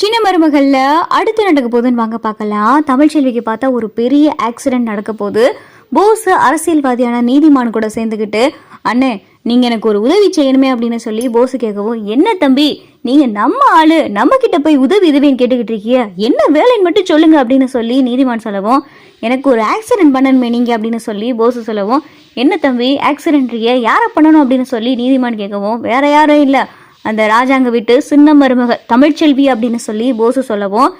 சின்ன மருமகளில் அடுத்து நடக்க போகுதுன்னு வாங்க பார்க்கலாம். தமிழ்ச்செல்விக்கு பார்த்தா ஒரு பெரிய ஆக்சிடென்ட் நடக்க போகுது. போஸ் அரசியல்வாதியான நீதிமான் கூட சேர்ந்துக்கிட்டு அண்ணே நீங்கள் எனக்கு ஒரு உதவி செய்யணுமே அப்படின்னு சொல்லி போஸ் கேட்கவும் என்ன தம்பி நீங்கள் நம்ம ஆளு நம்ம கிட்ட போய் உதவி உதவின்னு கேட்டுக்கிட்டு இருக்கீங்க? என்ன வேலைன்னு மட்டும் சொல்லுங்க அப்படின்னு சொல்லி நீதிமான் சொல்லவும் எனக்கு ஒரு ஆக்சிடென்ட் பண்ணணுமே நீங்கள் அப்படின்னு சொல்லி போஸ் சொல்லவும் என்ன தம்பி ஆக்சிடென்ட் இருக்கிய யாரை பண்ணணும்? அப்படின்னு சொல்லி நீதிமான் கேட்கவும் வேற யாரும் இல்லை. அந்த ராஜாங்க வீட்டு சின்ன மருமக தமிழ்ச்செல்வி அப்படின்னு சொல்லி போசு சொல்லவும்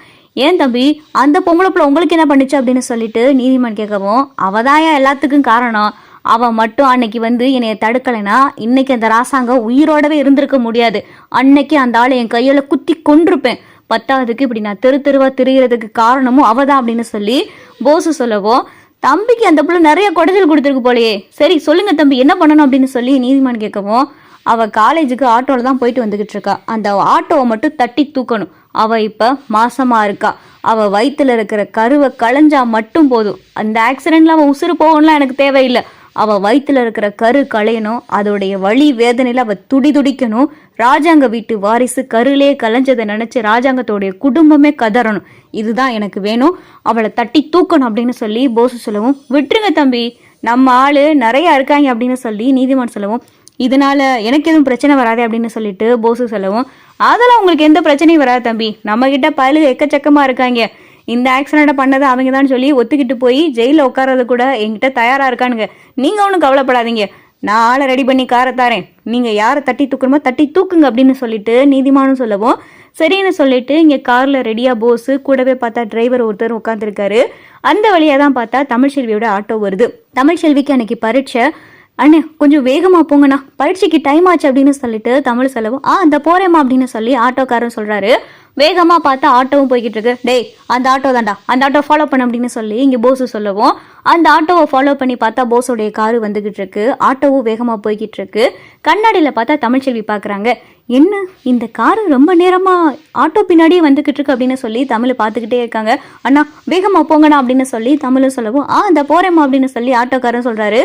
ஏன் தம்பி அந்த பொம்பளை பிள்ளை உங்களுக்கு என்ன பண்ணுச்சு? அப்படின்னு சொல்லிட்டு நீதிமன் கேட்கவும் அவதாயா எல்லாத்துக்கும் காரணம்? அவன் மட்டும் அன்னைக்கு வந்து என்னைய தடுக்கலைன்னா இன்னைக்கு அந்த ராசாங்கம் உயிரோடவே இருந்திருக்க முடியாது. அன்னைக்கு அந்த ஆளை என் கையில குத்தி கொண்டிருப்பேன் பத்தாவதுக்கு இப்படி நான் தெரு தெருவா திரிகிறதுக்கு காரணமும் அவதான் அப்படின்னு சொல்லி போசு சொல்லவும் தம்பிக்கு அந்த பிள்ளை நிறைய கொடைகள் கொடுத்துருக்கு போலயே. சரி சொல்லுங்க தம்பி என்ன பண்ணணும்? அப்படின்னு சொல்லி நீதிமான் கேட்கவும் அவள் காலேஜுக்கு ஆட்டோவில் தான் போயிட்டு வந்துக்கிட்டு இருக்கா அந்த ஆட்டோவை மட்டும் தட்டி தூக்கணும். அவள் இப்போ மாசமாக இருக்கா. அவள் வயிற்றில் இருக்கிற கருவை களைஞ்சா மட்டும் போதும். அந்த ஆக்சிடெண்ட்டில் அவன் உசுறு போகணும்லாம் எனக்கு தேவையில்லை. அவள் வயிற்றில் இருக்கிற கரு களையணும். அதோடைய வழி வேதனையில் அவள் துடி துடிக்கணும் ராஜாங்க வீட்டு வாரிசு கருலே கலைஞ்சதை நினச்சி ராஜாங்கத்தோடைய குடும்பமே கதறணும். இதுதான் எனக்கு வேணும். அவளை தட்டி தூக்கணும் அப்படின்னு சொல்லி போசு சொல்லவும் விட்டுருங்க தம்பி. நம்ம ஆள் நிறையா இருக்காங்க அப்படின்னு சொல்லி நீதிமன்றம் சொல்லவும் இதனால எனக்கு எதுவும் பிரச்சனை வராது அப்படின்னு சொல்லிட்டு போசு சொல்லவும் அதெல்லாம் உங்களுக்கு எந்த பிரச்சனையும் வராது தம்பி. நம்ம கிட்ட பழு எக்கச்சக்கமாக இருக்காங்க. இந்த ஆக்சிடெண்ட்டை பண்ணதை அவங்க தான் சொல்லி ஒத்துக்கிட்டு போய் ஜெயிலில் உட்கார்றது கூட என்கிட்ட தயாராக இருக்கானுங்க. நீங்கள் ஒன்றும் கவலைப்படாதீங்க. நான் ஆளை ரெடி பண்ணி காரை தாரேன். நீங்கள் யாரை தட்டி தூக்கணுமோ தட்டி தூக்குங்க அப்படின்னு சொல்லிட்டு நீதிமானும் சொல்லவும் சரின்னு சொல்லிட்டு இங்கே காரில் ரெடியாக போஸு கூடவே பார்த்தா டிரைவர் ஒருத்தர் உட்காந்துருக்காரு அந்த வழியாக தான் பார்த்தா தமிழ்செல்வியோட ஆட்டோ வருது. தமிழ்செல்விக்கு அன்னைக்கு பரீட்சை. அண்ணே கொஞ்சம் வேகமாக போங்கண்ணா. பரீட்சைக்கு டைம் ஆச்சு அப்படின்னு சொல்லிட்டு தமிழ் செலவும் ஆ அந்த போறேம்மா அப்படின்னு சொல்லி ஆட்டோக்காரன் சொல்கிறாரு வேகமாக பார்த்தா ஆட்டோவும் போய்கிட்டு இருக்கு. டேய் அந்த ஆட்டோ தாண்டா அந்த ஆட்டோ ஃபாலோ பண்ண அப்படின்னு சொல்லி இங்கே போஸு சொல்லவும் அந்த ஆட்டோவை ஃபாலோ பண்ணி பார்த்தா போஸோடைய காரு வந்துகிட்டு இருக்கு. ஆட்டோவும் வேகமாக போய்கிட்டு இருக்கு. கண்ணாடியில் பார்த்தா தமிழ்ச்செல்வி பார்க்குறாங்க. என்ன? இந்த காரு ரொம்ப நேரமாக ஆட்டோ பின்னாடியே வந்துக்கிட்டு இருக்கு அப்படின்னு சொல்லி தமிழ் பார்த்துக்கிட்டே இருக்காங்க. அண்ணா வேகமாக போங்கண்ணா அப்படின்னு சொல்லி தமிழும் சொல்லவும் ஆ இந்த போறேம்மா அப்படின்னு சொல்லி ஆட்டோக்காரன் சொல்கிறாரு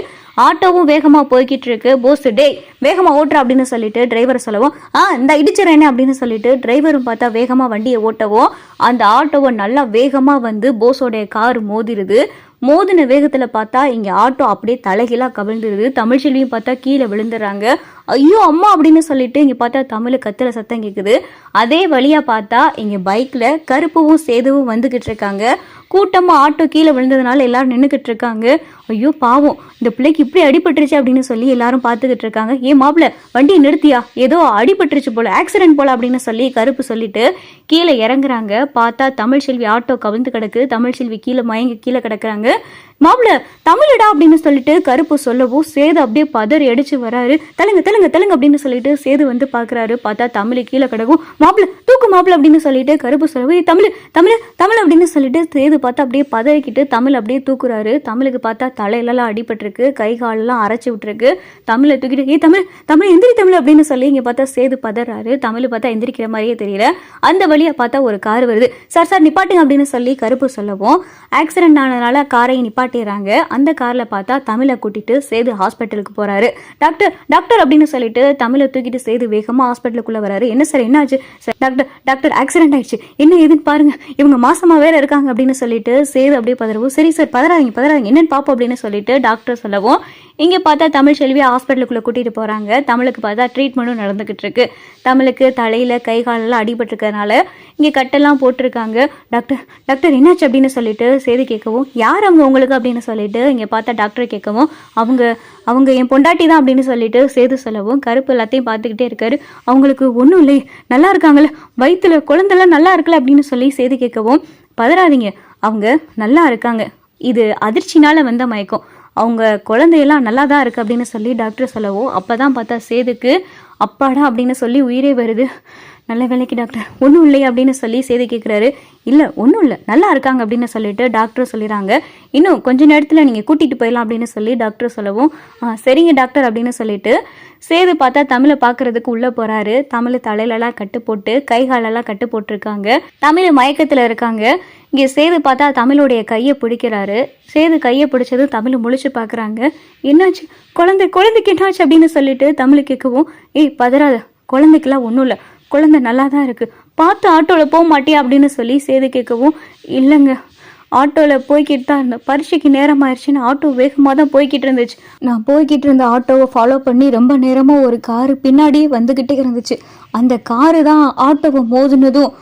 ஆட்டோவும் வேகமாக போய்கிட்டு இருக்கு. போஸ் டேய் வேகமாக ஓட்டுற அப்படின்னு சொல்லிட்டு டிரைவர் சொல்லவும் ஆ இந்த இடிச்சிடறேனே அப்படின்னு சொல்லிட்டு டிரைவரும் பார்த்தா வேகமாக வண்டியை ஓட்டவும் அந்த ஆட்டோவை நல்லா வேகமாக வந்து போஸோடைய கார் மோதிருது. மோதின வேகத்துல பார்த்தா இங்க ஆட்டோ அப்படியே தலைகீழா கவிழ்ந்துருது. தமிழ்ச்செல்வியும் பார்த்தா கீழே விழுந்துடுறாங்க ஐயோ அம்மா அப்படின்னு சொல்லிட்டு இங்கே பார்த்தா தமிழ் கத்துற சத்தம் கேக்குது. அதே வழியா பார்த்தா இங்கே பைக்கில் கருப்புவும் சேதுவும் வந்துக்கிட்டு இருக்காங்க. கூட்டமாக ஆட்டோ கீழே விழுந்ததுனால எல்லாரும் நின்றுக்கிட்டு இருக்காங்க. ஐயோ பாவம் இந்த பிள்ளைக்கு இப்படி அடிபட்டுருச்சு அப்படின்னு சொல்லி எல்லாரும் பார்த்துக்கிட்டு இருக்காங்க. ஏ மாப்பிள்ள வண்டியை நிறுத்தியா? ஏதோ அடிபட்டுருச்சு போல ஆக்சிடென்ட் போல அப்படின்னு சொல்லி கருப்பு சொல்லிட்டு கீழே இறங்குறாங்க. பார்த்தா தமிழ்செல்வி ஆட்டோ கவிழ்ந்து கிடக்கு. தமிழ் செல்வி கீழே மயங்கி கீழே கிடக்குறாங்க. மாப்பிள்ள தமிழடா அப்படின்னு சொல்லிட்டு கருப்பு சொல்லவும் சேது அப்படியே பதறி அடிச்சு வராரு. தெலுங்கு தெலுங்கு தெலுங்கு அப்படின்னு சொல்லிட்டு சேது வந்து பார்க்குறாரு பார்த்தா தமிழ் கீழே கிடக்கும். மாப்பிள்ள தூக்கு மாப்பிள்ள அப்படின்னு சொல்லிட்டு கருப்பு சொல்லவும் தமிழ் தமிழ் தமிழ் அப்படின்னு சொல்லிட்டு சேது பார்த்தா அப்படியே பதறிக்கிட்டு தமிழ் அப்படியே தூக்குறாரு. தமிழுக்கு பார்த்தா தலையிலலாம் அடிபட்டிருக்கு. கை காலெல்லாம் அரைச்சி விட்டுருக்கு. தமிழை தூக்கிட்டு ஏ தமிழ் தமிழ் எந்திரி தமிழ் அப்படின்னு சொல்லி இங்க பார்த்தா சேது பதறாரு. தமிழ் பார்த்தா எந்திரிக்கிற மாதிரியே தெரியல. அந்த வழியா பார்த்தா ஒரு கார் வருது. சார் சார் நிப்பாட்டுங்க அப்படின்னு சொல்லி கருப்பு சொல்லவும் ஆக்சிடென்ட் ஆனதுனால காரை நிப்பாட்டிடுறாங்க. அந்த கார்ல பார்த்தா தமிழை கூட்டிட்டு சேது ஹாஸ்பிட்டலுக்கு போறாரு. டாக்டர் டாக்டர் அப்படின்னு சொல்லிட்டு தமிழை தூக்கிட்டு சேது வேகமா ஹாஸ்பிட்டலுக்குள்ள வராரு. என்ன சார் என்ன ஆச்சு சார் டாக்டர் டாக்டர் ஆக்சிடென்ட் ஆயிடுச்சு. என்ன ஏதுன்னு பாருங்க. இவங்க மாசமா வேற இருக்காங்க அப்படின்னு சொல்லிட்டு சேது அப்படியே பதறவும் சரி சார் பதறாதீங்க பதறாதீங்க. என்னன்னு பாப்போம் அப்படின்னு சொல்லிட்டு டாக்டர் சொல்லவும் இங்கே பார்த்தா தமிழ் செல்வி ஹாஸ்பிட்டலுக்குள்ளே கூட்டிகிட்டு போகிறாங்க தமிழுக்கு பார்த்தா ட்ரீட்மெண்ட்டும் நடந்துக்கிட்டு இருக்கு. தமிழுக்கு தலையில் கை காலெல்லாம் அடிபட்டிருக்கறனால இங்கே கட்டெல்லாம் போட்டிருக்காங்க. டாக்டர் டாக்டர் என்னாச்சு அப்படின்னு சொல்லிட்டு செய்தி கேட்கவும் யார் அவங்க உங்களுக்கு அப்படின்னு சொல்லிட்டு இங்கே பார்த்தா டாக்டர் கேட்கவும் அவங்க அவங்க என் பொண்டாட்டி தான் அப்படின்னு சொல்லிட்டு சேது சொல்லவும் கருப்பு எல்லாத்தையும் பார்த்துக்கிட்டே இருக்காரு. அவங்களுக்கு ஒன்றும் இல்லை நல்லா இருக்காங்கல்ல வயிற்றுல குழந்தெல்லாம் நல்லா இருக்குல்ல அப்படின்னு சொல்லி சேது கேட்கவும் பதறாதீங்க. அவங்க நல்லா இருக்காங்க. இது அதிர்ச்சினால வந்த மயக்கம். அவங்க குழந்தையெல்லாம் நல்லா தான் இருக்குது அப்படின்னு சொல்லி டாக்டர் சொல்லவும் அப்பதான் பார்த்தா சேதுக்கு அப்பாடா அப்படின்னு சொல்லி உயிரே வருது. நல்ல வேலைக்கு டாக்டர். ஒன்றும் இல்லை அப்படின்னு சொல்லி சேது கேட்குறாரு இல்லை ஒன்றும் இல்லை. நல்லா இருக்காங்க அப்படின்னு சொல்லிட்டு டாக்டர் சொல்லிடுறாங்க இன்னும் கொஞ்ச நேரத்தில் நீங்கள் கூட்டிகிட்டு போயிடலாம் அப்படின்னு சொல்லி டாக்டர் சொல்லவும் "ஆ, சரிங்க டாக்டர் அப்படின்னு சொல்லிட்டு சேது பார்த்தா தமிழை பார்க்கறதுக்கு உள்ளே போகிறாரு தமிழ் தலையிலலாம் கட்டு போட்டு கை காலெல்லாம் கட்டு போட்டிருக்காங்க. தமிழ் மயக்கத்தில் இருக்காங்க. இங்கே சேது பார்த்தா தமிழுடைய கையை பிடிக்கிறாரு. சேது கையை பிடிச்சது தமிழ் முழிச்சு பார்க்குறாங்க என்னாச்சு? குழந்தை குழந்தைக்கு என்னாச்சு அப்படின்னு சொல்லிட்டு தமிழ் கேட்கவும் ஏய் பதறாத. குழந்தைக்கெல்லாம் ஒன்றும் இல்லை. குழந்தை நல்லா தான் இருக்குது பார்த்து ஆட்டோவில் போக மாட்டியா அப்படின்னு சொல்லி சேது கேட்கவும் இல்லைங்க. ஆட்டோவில் போய்கிட்டு தான் இருந்தேன். பரீட்சைக்கு நேரம் ஆயிடுச்சுன்னு ஆட்டோ வேகமாக தான் போய்கிட்டு இருந்துச்சு. நான் போய்கிட்டு இருந்த ஆட்டோவை ஃபாலோ பண்ணி ரொம்ப நேரமாக ஒரு காரு பின்னாடியே வந்துக்கிட்டே இருந்துச்சு. அந்த காரு தான் ஆட்டோவை மோதினதும்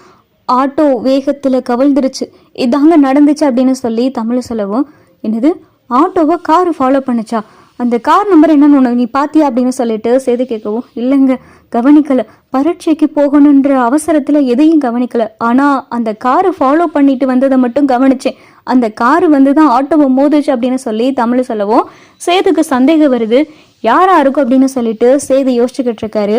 ஆட்டோ வேகத்தில் கவிழ்ந்துருச்சு. இதாங்க நடந்துச்சு அப்படின்னு சொல்லி தமிழ் சொல்லவும் என்னது? ஆட்டோவை காரு ஃபாலோ பண்ணுச்சா? அந்த கார் நம்பர் என்னன்னு உனக்கு நீ பார்த்தியா அப்படின்னு சொல்லிட்டு சேது கேட்கவும் இல்லைங்க. கவனிக்கல. பரீட்சைக்கு போகணுன்ற அவசரத்தில் எதையும் கவனிக்கல. ஆனால் அந்த காரை ஃபாலோ பண்ணிட்டு வந்ததை மட்டும் கவனிச்சேன். அந்த கார் வந்து தான் ஆட்டோவை மோதுச்சு அப்படின்னு சொல்லி தமிழ் சொல்லவும் சேதுக்கு சந்தேகம் வருது. யாரா இருக்கும் அப்படின்னு சொல்லிட்டு சேது யோசிச்சுக்கிட்டு இருக்காரு.